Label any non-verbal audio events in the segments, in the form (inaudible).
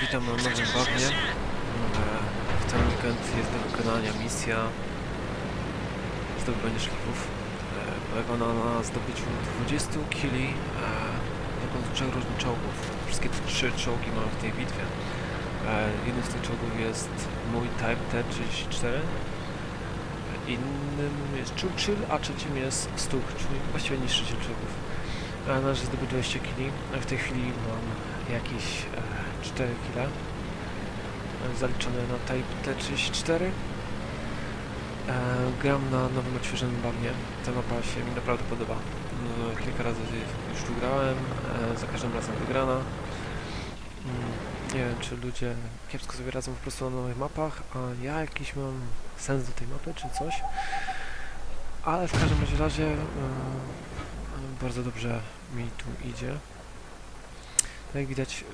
Witam na nowym bagnie. W ten weekend jest do wykonania misja zdobywanie szlifów. E, Polega ona na zdobyciu 20 kili e, dokąd trzech różnych czołgów. Wszystkie te trzy czołgi mamy w tej bitwie. E, Jednym z tych czołgów jest mój Type T-34. Innym jest Churchill, a trzecim jest Stuk, czyli właściwie niszczyciel czołgów. Należy zdobyć 20 kili. W tej chwili mam jakieś 4 kile e, zaliczone na Type T34. E, gram na nowym odświeżonym bagnie. Ta mapa się mi naprawdę podoba. No, kilka razy już tu grałem, e, za każdym razem wygrana. Mm, nie wiem, czy ludzie kiepsko sobie radzą po prostu na nowych mapach, a ja jakiś mam sens do tej mapy, czy coś. Ale w każdym razie e, e, bardzo dobrze mi tu idzie. Tak jak widać,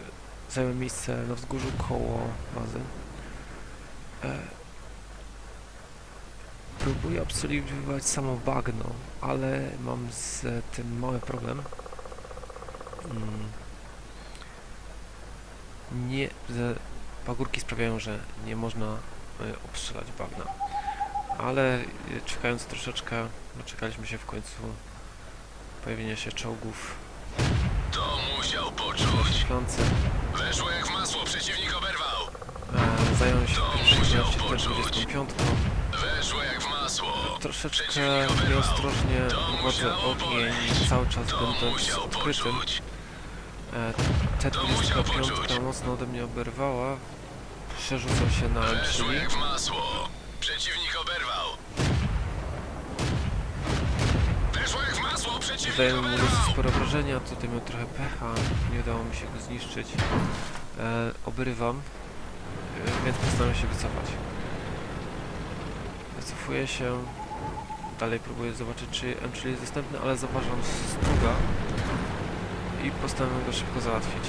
zająłem miejsce na wzgórzu koło bazy. E, próbuję obsługiwać samo bagno, ale mam z tym mały problem. Mm. Nie, pagórki sprawiają, że nie można e, obstrzelać bagna. Ale e, czekając troszeczkę, doczekaliśmy się w końcu pojawienia się czołgów To musiał poczuć. szklance. Weszło jak w masło, przeciwnik oberwał. E, zająłem się poczuć. T25. Weszło jak w masło. Troszeczkę nieostrożnie wodzę ogień, cały czas będąc poczuć. E, To musiał T25 poczuć. mocno ode mnie oberwała. Przerzucał się na Weszło M3. jak w masło. Przeciwnik oberwał. Weszło jak w Zdaję mu dosyć oberwał. spore obrażenia, tutaj miał trochę pecha, nie udało mi się go zniszczyć. E, obrywam, e, więc postanowię się wycofać. Wycofuję się, dalej próbuję zobaczyć czy M3 jest dostępny, ale zauważam struga i postanowię go szybko załatwić.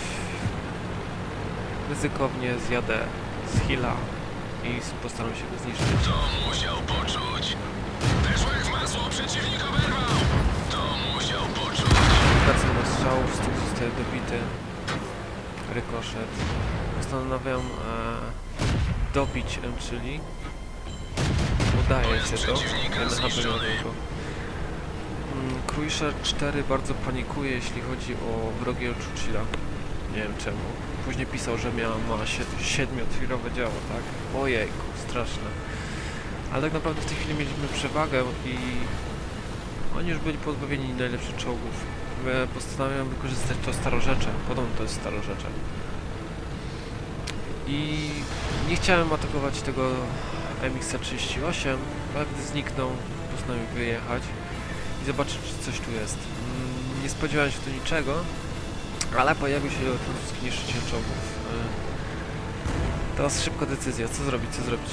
Ryzykownie zjadę z heala i postaram się go zniszczyć. To musiał poczuć. Weszło jak masło, przeciwnik oberwał. Musiał poczuć. Wracam do strzałów, stół zostaje dobity. Rykoszet. Postanawiam e, dobić M, czyli udaje się to. Mm, Cruiser 4 bardzo panikuje, jeśli chodzi o wrogiego Churchilla. Nie wiem czemu. Później pisał, że miał, ma sie- siedmiotirowe działo, tak? Ojejku, straszne. Ale tak naprawdę w tej chwili mieliśmy przewagę i oni już byli pozbawieni najlepszych czołgów. Postanawiam wykorzystać to starorzecze. Podobno to jest starorzecze. I nie chciałem atakować tego MX-38, ale gdy zniknął, postanowiłem wyjechać i zobaczyć, czy coś tu jest. Mm, Nie spodziewałem się tu niczego, ale pojawił się francuski niszczyciel czołgów. Y, Teraz szybko decyzja, co zrobić, co zrobić.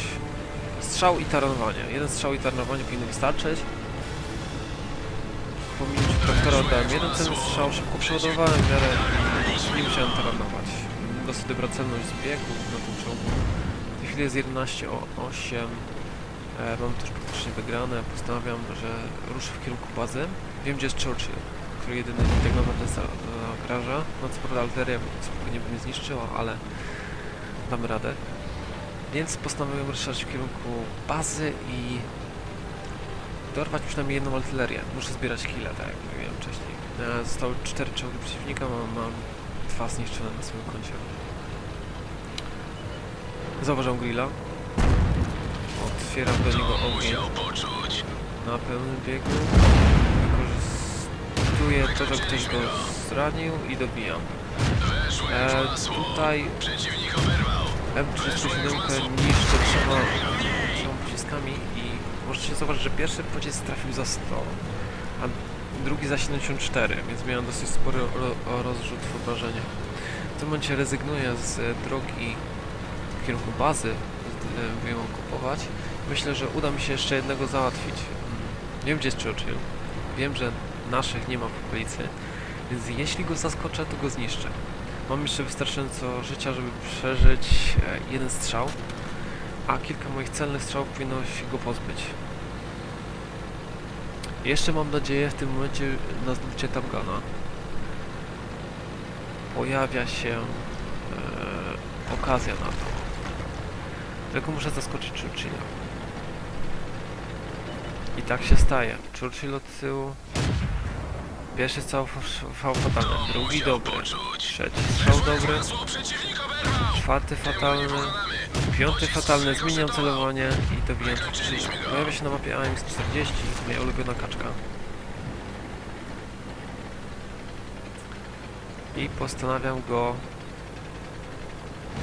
Strzał i taronowanie. Jeden strzał i taronowanie powinno wystarczyć. Po minucie traktora oddałem jeden celny strzał, szybko przeładowałem w miarę nie musiałem taranować. Dosyć dobra celność zbiegu na tym czołgu. W tej chwili jest 11 o 8. E, mam też praktycznie wygrane. Postanawiam, że ruszę w kierunku bazy. Wiem, gdzie jest Churchill, który jedyny tak naprawdę za- zagraża. No co prawda artyleria spokojnie by mnie zniszczyła, ale damy radę. Więc postanowiłem ruszać w kierunku bazy i dorwać przynajmniej jedną artylerię. Muszę zbierać kile, tak jak mówiłem wcześniej. E, Zostały cztery czołgi przeciwnika, mam, mam dwa zniszczone na swoim koncie. Zauważam grilla. Otwieram do niego ogień na pełnym biegu. Wykorzystuję to, że ktoś go zranił i dobijam. E, tutaj Przeciwnik oberwał. M307 niszczę trzema, możecie zauważyć, że pierwszy pocisk trafił za 100, a drugi za 74, więc miałem dosyć spory ro rozrzut w. W tym momencie rezygnuję z e, drogi w kierunku bazy, by ją kupować. Myślę, że uda mi się jeszcze jednego załatwić. Mm, Wiem, gdzie jest Churchill. Wiem, że naszych nie ma w okolicy, więc jeśli go zaskoczę, to go zniszczę. Mam jeszcze wystarczająco życia, żeby przeżyć e, jeden strzał, a kilka moich celnych strzałów powinno się go pozbyć. Jeszcze mam nadzieję w tym momencie na zdobycie Tabgana. Pojawia się e, okazja na to. Tylko muszę zaskoczyć Churchilla. I tak się staje. Churchill od tyłu. Pierwszy strzał fatalny, drugi dobry, trzeci strzał dobry, czwarty fatalny. Piąty fatalny, zmieniam celowanie i Churchilla. Wykończyliśmy go. Pojawia się na mapie AMX-40, moja ulubiona kaczka. I postanawiam go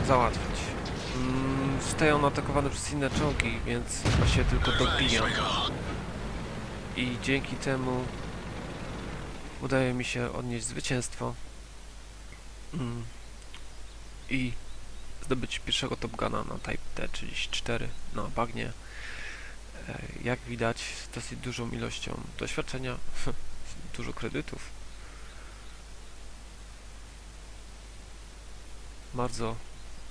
załatwić. Mm, Zostaje on atakowany przez inne czołgi, więc właściwie tylko dobijam. I dzięki temu udaje mi się odnieść zwycięstwo mm, i zdobyć pierwszego Top Guna na Type T34 na bagnie. E, Jak widać z dosyć dużą ilością doświadczenia, (laughs) dużo kredytów. Bardzo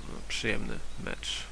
no, przyjemny mecz.